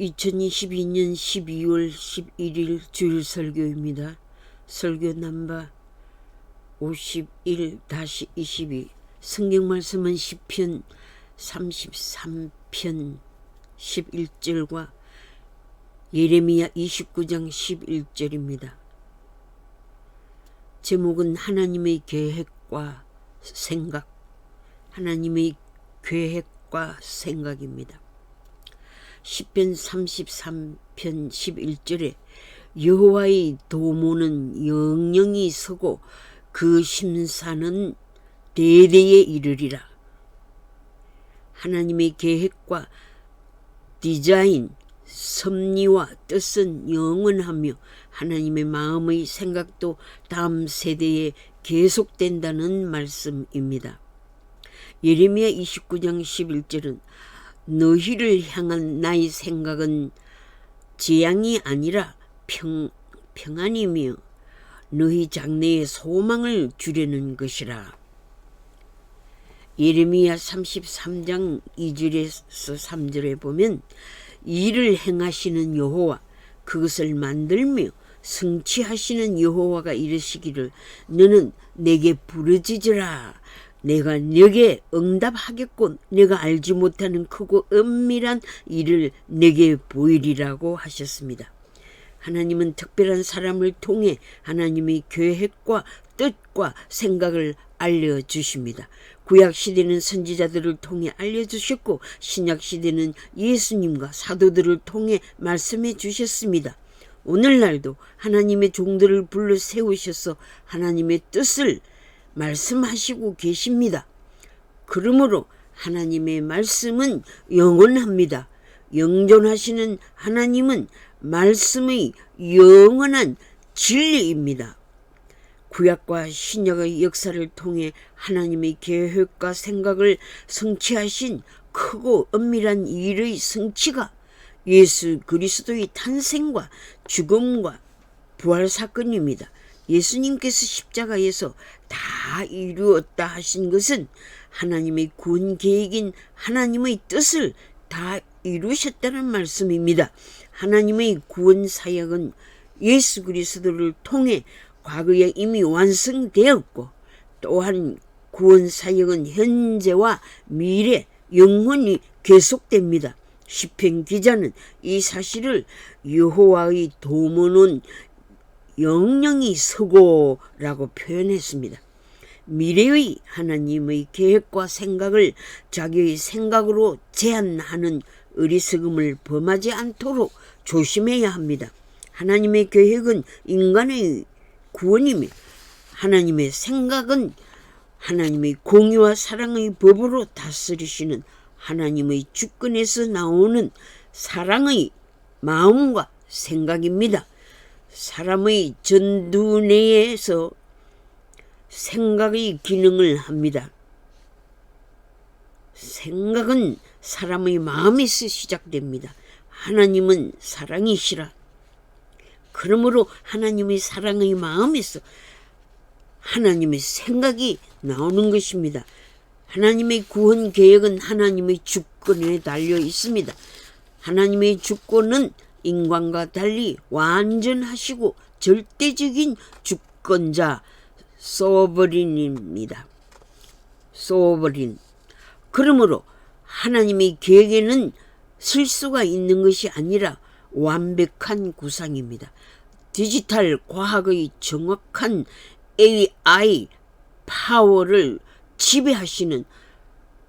2022년 12월 11일 주일 설교입니다. 설교 남바 51-22 성경 말씀은 시편 33편 11절과 예레미야 29장 11절입니다. 제목은 하나님의 계획과 생각, 하나님의 계획과 생각입니다. 10편 33편 11절에 여호와의 도모는 영영이 서고 그 심사는 대대에 이르리라. 하나님의 계획과 디자인, 섭리와 뜻은 영원하며 하나님의 마음의 생각도 다음 세대에 계속된다는 말씀입니다. 예레미야 29장 11절은 너희를 향한 나의 생각은 재앙이 아니라 평, 평안이며 너희 장래에 소망을 주려는 것이라. 예레미야 33장 2절에서 3절에 보면 일을 행하시는 여호와 그것을 만들며 성취하시는 여호와가 이르시기를 너는 내게 부르짖으라 내가 네게 응답하겠고 내가 알지 못하는 크고 은밀한 일을 내게 보이리라고 하셨습니다. 하나님은 특별한 사람을 통해 하나님의 계획과 뜻과 생각을 알려주십니다. 구약 시대는 선지자들을 통해 알려주셨고 신약 시대는 예수님과 사도들을 통해 말씀해 주셨습니다. 오늘날도 하나님의 종들을 불러 세우셔서 하나님의 뜻을 말씀하시고 계십니다. 그러므로 하나님의 말씀은 영원합니다. 영존하시는 하나님은 말씀의 영원한 진리입니다. 구약과 신약의 역사를 통해 하나님의 계획과 생각을 성취하신 크고 은밀한 일의 성취가 예수 그리스도의 탄생과 죽음과 부활 사건입니다. 예수님께서 십자가에서 다 이루었다 하신 것은 하나님의 구원 계획인 하나님의 뜻을 다 이루셨다는 말씀입니다. 하나님의 구원 사역은 예수 그리스도를 통해 과거에 이미 완성되었고 또한 구원 사역은 현재와 미래 영원히 계속됩니다. 시편 기자는 이 사실을 여호와의 도모는 영영이 서고라고 표현했습니다. 미래의 하나님의 계획과 생각을 자기의 생각으로 제한하는 어리석음을 범하지 않도록 조심해야 합니다. 하나님의 계획은 인간의 구원이며 하나님의 생각은 하나님의 공의와 사랑의 법으로 다스리시는 하나님의 주권에서 나오는 사랑의 마음과 생각입니다. 사람의 전두뇌에서 생각의 기능을 합니다. 생각은 사람의 마음에서 시작됩니다. 하나님은 사랑이시라. 그러므로 하나님의 사랑의 마음에서 하나님의 생각이 나오는 것입니다. 하나님의 구원 계획은 하나님의 주권에 달려 있습니다. 하나님의 주권은 인간과 달리 완전하시고 절대적인 주권자 소버린입니다. 소버린. 그러므로 하나님의 계획에는 실수가 있는 것이 아니라 완벽한 구상입니다. 디지털 과학의 정확한 AI 파워를 지배하시는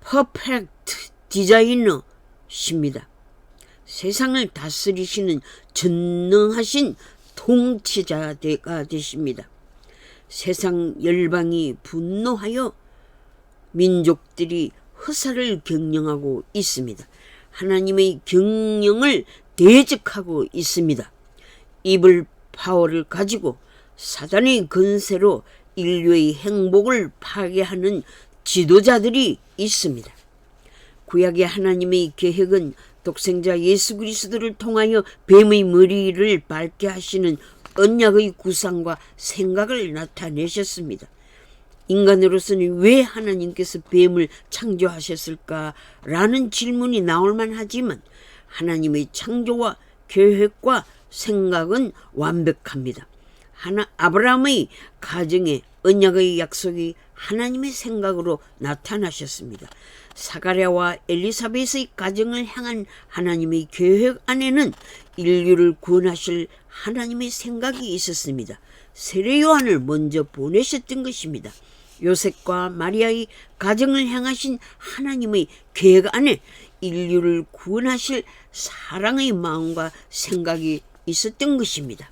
퍼펙트 디자이너십니다. 세상을 다스리시는 전능하신 통치자가 되십니다. 세상 열방이 분노하여 민족들이 허사를 경영하고 있습니다. 하나님의 경영을 대적하고 있습니다. 이불 파워를 가지고 사단의 근세로 인류의 행복을 파괴하는 지도자들이 있습니다. 구약의 하나님의 계획은 독생자 예수 그리스도를 통하여 뱀의 머리를 밟게 하시는 언약의 구상과 생각을 나타내셨습니다. 인간으로서는 왜 하나님께서 뱀을 창조하셨을까라는 질문이 나올 만 하지만 하나님의 창조와 계획과 생각은 완벽합니다. 하나 아브라함의 가정에 언약의 약속이 하나님의 생각으로 나타나셨습니다. 사가랴와 엘리사벳의 가정을 향한 하나님의 계획 안에는 인류를 구원하실 하나님의 생각이 있었습니다. 세례 요한을 먼저 보내셨던 것입니다. 요셉과 마리아의 가정을 향하신 하나님의 계획 안에 인류를 구원하실 사랑의 마음과 생각이 있었던 것입니다.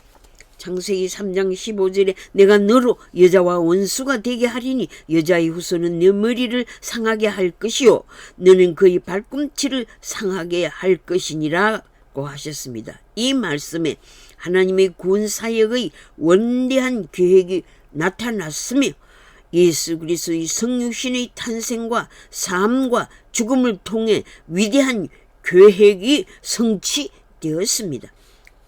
창세기 3장 15절에 내가 너로 여자와 원수가 되게 하리니 여자의 후손은 내 머리를 상하게 할 것이요 너는 그의 발꿈치를 상하게 할 것이니라고 하셨습니다. 이 말씀에 하나님의 구원 사역의 원대한 계획이 나타났으며 예수 그리스도의 성육신의 탄생과 삶과 죽음을 통해 위대한 계획이 성취되었습니다.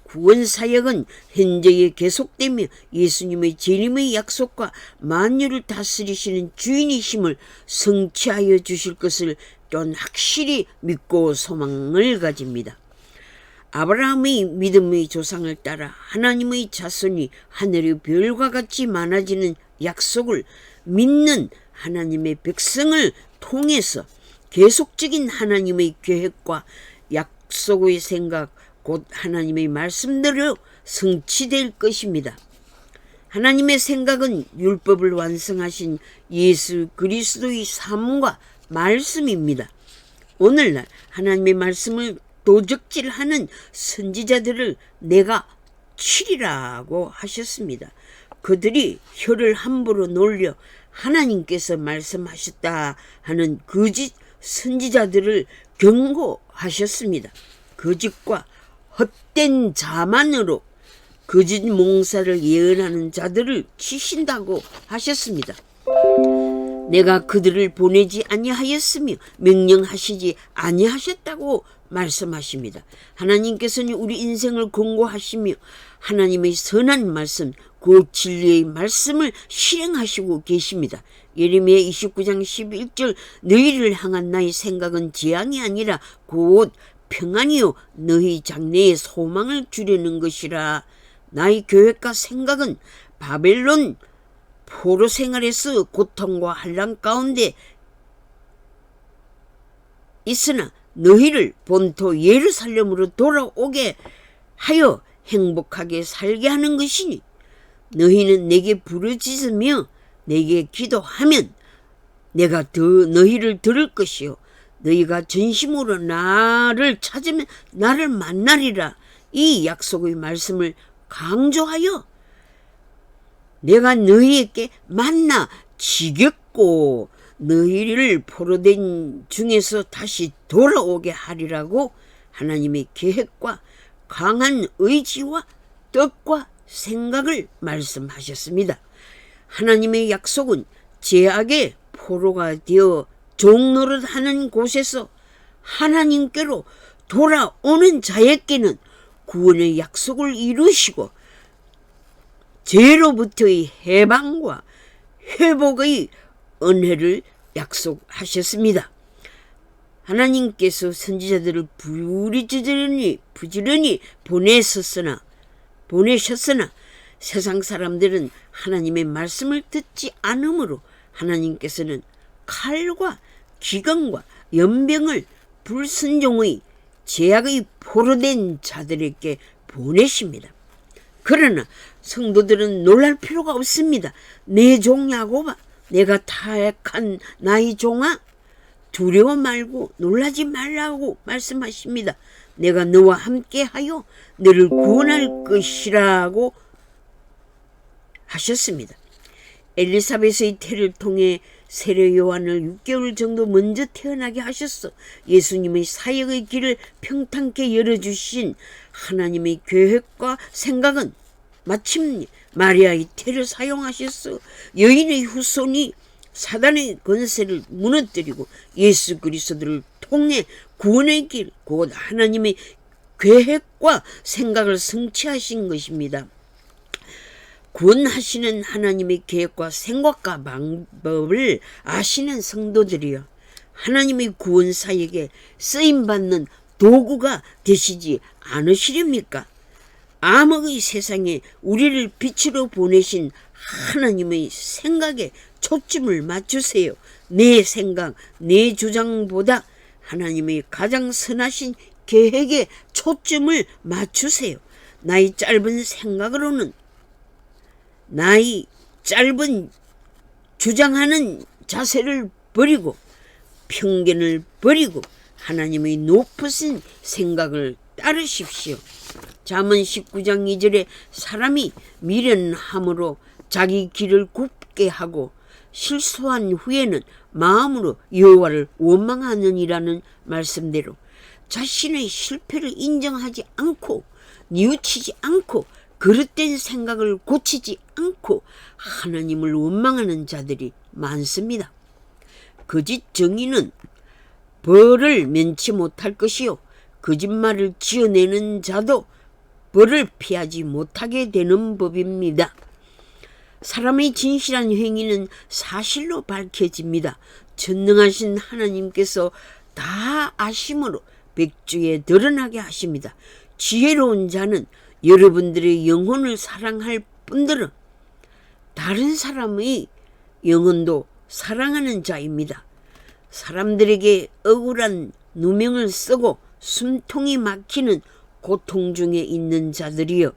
구원 사역은 현재에 계속되며 예수님의 재림의 약속과 만유를 다스리시는 주인이심을 성취하여 주실 것을 또한 확실히 믿고 소망을 가집니다. 아브라함의 믿음의 조상을 따라 하나님의 자손이 하늘의 별과 같이 많아지는 약속을 믿는 하나님의 백성을 통해서 계속적인 하나님의 계획과 약속의 생각, 곧 하나님의 말씀대로 성취될 것입니다. 하나님의 생각은 율법을 완성하신 예수 그리스도의 삶과 말씀입니다. 오늘날 하나님의 말씀을 도적질하는 선지자들을 내가 치리라고 하셨습니다. 그들이 혀를 함부로 놀려 하나님께서 말씀하셨다 하는 거짓 선지자들을 경고하셨습니다. 거짓과 헛된 자만으로 거짓 몽사를 예언하는 자들을 치신다고 하셨습니다. 내가 그들을 보내지 아니하였으며 명령하시지 아니하셨다고 말씀하십니다. 하나님께서는 우리 인생을 공고하시며 하나님의 선한 말씀, 그 진리의 말씀을 실행하시고 계십니다. 예레미야 29장 11절 너희를 향한 나의 생각은 재앙이 아니라 곧 평안이요. 너희 장래의 소망을 주려는 것이라. 나의 계획과 생각은 바벨론 포로 생활에서 고통과 한란 가운데 있으나 너희를 본토 예루살렘으로 돌아오게 하여 행복하게 살게 하는 것이니 너희는 내게 부르짖으며 내게 기도하면 내가 더 너희를 들을 것이요 너희가 전심으로 나를 찾으면 나를 만나리라 이 약속의 말씀을 강조하여 내가 너희에게 만나 지겹고 너희를 포로된 중에서 다시 돌아오게 하리라고 하나님의 계획과 강한 의지와 뜻과 생각을 말씀하셨습니다. 하나님의 약속은 제약의 포로가 되어 종노릇하는 곳에서 하나님께로 돌아오는 자에게는 구원의 약속을 이루시고 죄로부터의 해방과 회복의 은혜를 약속하셨습니다. 하나님께서 선지자들을 부지런히 부지런히 보내셨으나 보내셨으나 세상 사람들은 하나님의 말씀을 듣지 않으므로 하나님께서는 칼과 기근과 연병을 불순종의 제약의 포로된 자들에게 보내십니다. 그러나 성도들은 놀랄 필요가 없습니다. 내 종 야고바 내가 타액한 나의 종아 두려워 말고 놀라지 말라고 말씀하십니다. 내가 너와 함께하여 너를 구원할 것이라고 하셨습니다. 엘리사벳의 태를 통해 세례 요한을 6개월 정도 먼저 태어나게 하셨어. 예수님의 사역의 길을 평탄케 열어주신 하나님의 계획과 생각은 마침 마리아의 태를 사용하셨어. 여인의 후손이 사단의 권세를 무너뜨리고 예수 그리스도를 통해 구원의 길, 곧 하나님의 계획과 생각을 성취하신 것입니다. 구원하시는 하나님의 계획과 생각과 방법을 아시는 성도들이여 하나님의 구원 사역에 쓰임 받는 도구가 되시지 않으시렵니까? 암흑의 세상에 우리를 빛으로 보내신 하나님의 생각에 초점을 맞추세요. 내 생각, 내 주장보다 하나님의 가장 선하신 계획에 초점을 맞추세요. 나의 짧은 생각으로는 나의 짧은 주장하는 자세를 버리고 편견을 버리고 하나님의 높으신 생각을 따르십시오. 잠언 19장 2절에 사람이 미련함으로 자기 길을 굽게 하고 실수한 후에는 마음으로 여호와를 원망하느니라는 말씀대로 자신의 실패를 인정하지 않고 뉘우치지 않고 그릇된 생각을 고치지 않고 하나님을 원망하는 자들이 많습니다. 거짓 정의는 벌을 면치 못할 것이요 거짓말을 지어내는 자도 벌을 피하지 못하게 되는 법입니다. 사람의 진실한 행위는 사실로 밝혀집니다. 전능하신 하나님께서 다 아심으로 백주에 드러나게 하십니다. 지혜로운 자는 여러분들의 영혼을 사랑할 뿐더러 다른 사람의 영혼도 사랑하는 자입니다. 사람들에게 억울한 누명을 쓰고 숨통이 막히는 고통 중에 있는 자들이여.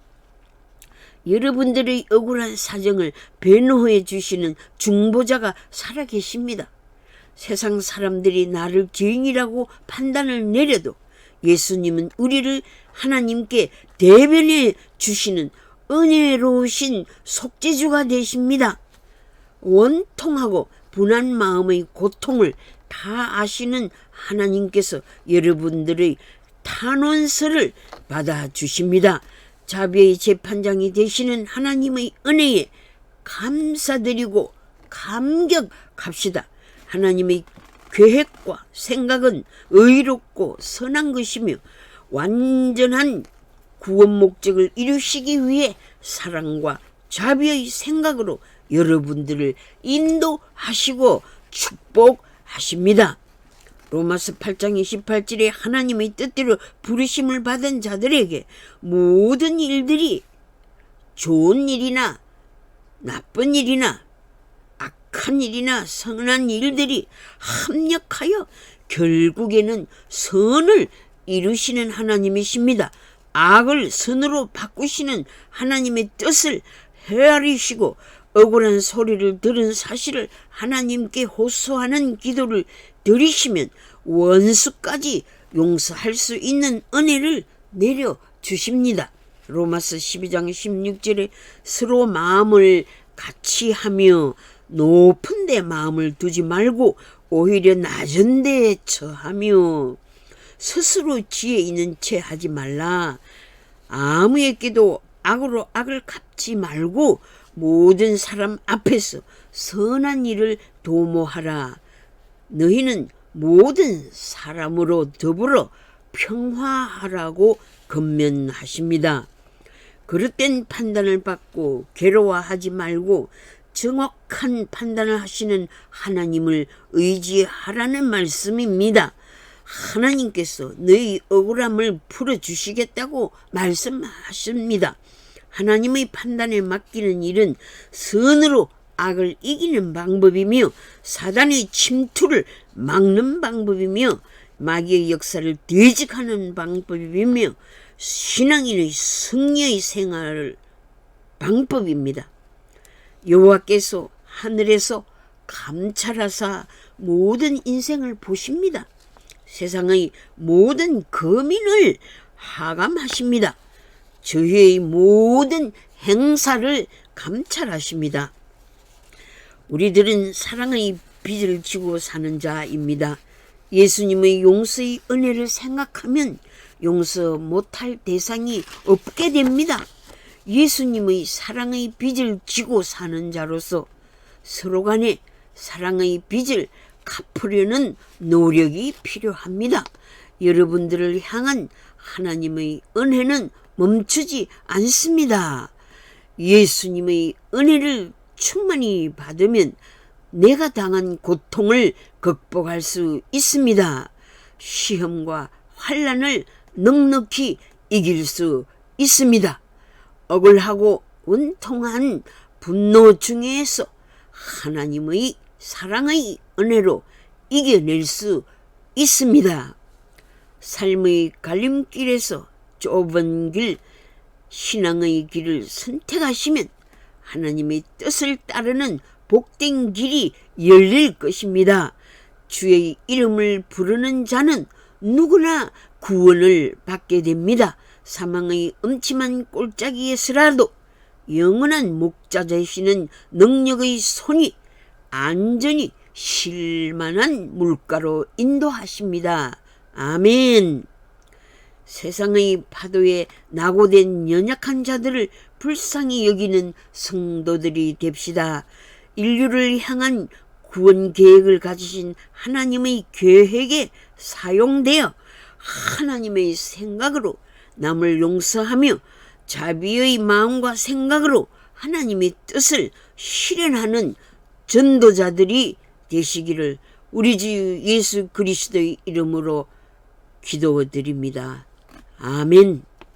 여러분들의 억울한 사정을 변호해 주시는 중보자가 살아계십니다. 세상 사람들이 나를 죄인이라고 판단을 내려도 예수님은 우리를 하나님께 대변해 주시는 은혜로우신 속죄주가 되십니다. 원통하고 분한 마음의 고통을 다 아시는 하나님께서 여러분들의 탄원서를 받아 주십니다. 자비의 재판장이 되시는 하나님의 은혜에 감사드리고 감격합시다. 하나님의 계획과 생각은 의롭고 선한 것이며 완전한 구원 목적을 이루시기 위해 사랑과 자비의 생각으로 여러분들을 인도하시고 축복하십니다. 로마서 8장 28절에 하나님의 뜻대로 부르심을 받은 자들에게 모든 일들이 좋은 일이나 나쁜 일이나 악한 일이나 선한 일들이 합력하여 결국에는 선을 이루시는 하나님이십니다. 악을 선으로 바꾸시는 하나님의 뜻을 헤아리시고 억울한 소리를 들은 사실을 하나님께 호소하는 기도를 드리시면 원수까지 용서할 수 있는 은혜를 내려 주십니다. 로마서 12장 16절에 서로 마음을 같이 하며 높은 데 마음을 두지 말고 오히려 낮은 데에 처하며 스스로 지혜 있는 채 하지 말라. 아무에게도 악으로 악을 갚지 말고 모든 사람 앞에서 선한 일을 도모하라. 너희는 모든 사람으로 더불어 평화하라고 건면하십니다. 그릇된 판단을 받고 괴로워하지 말고 정확한 판단을 하시는 하나님을 의지하라는 말씀입니다. 하나님께서 너희 억울함을 풀어주시겠다고 말씀하십니다. 하나님의 판단에 맡기는 일은 선으로 악을 이기는 방법이며 사단의 침투를 막는 방법이며 마귀의 역사를 되직하는 방법이며 신앙인의 승리의 생활 방법입니다. 여호와께서 하늘에서 감찰하사 모든 인생을 보십니다. 세상의 모든 거민을 하감하십니다. 저희의 모든 행사를 감찰하십니다. 우리들은 사랑의 빚을 지고 사는 자입니다. 예수님의 용서의 은혜를 생각하면 용서 못할 대상이 없게 됩니다. 예수님의 사랑의 빚을 지고 사는 자로서 서로 간에 사랑의 빚을 갚으려는 노력이 필요합니다. 여러분들을 향한 하나님의 은혜는 멈추지 않습니다. 예수님의 은혜를 충만히 받으면 내가 당한 고통을 극복할 수 있습니다. 시험과 환란을 넉넉히 이길 수 있습니다. 억울하고 원통한 분노 중에서 하나님의 사랑의 은혜로 이겨낼 수 있습니다. 삶의 갈림길에서 좁은 길, 신앙의 길을 선택하시면 하나님의 뜻을 따르는 복된 길이 열릴 것입니다. 주의 이름을 부르는 자는 누구나 구원을 받게 됩니다. 사망의 음침한 꼴짜기에서라도 영원한 목자 되시는 능력의 손이 안전히 실만한 물가로 인도하십니다. 아멘. 세상의 파도에 낙오된 연약한 자들을 불쌍히 여기는 성도들이 됩시다. 인류를 향한 구원 계획을 가지신 하나님의 계획에 사용되어 하나님의 생각으로 남을 용서하며 자비의 마음과 생각으로 하나님의 뜻을 실현하는 전도자들이 되시기를 우리 주 예수 그리스도의 이름으로 기도드립니다. 아멘.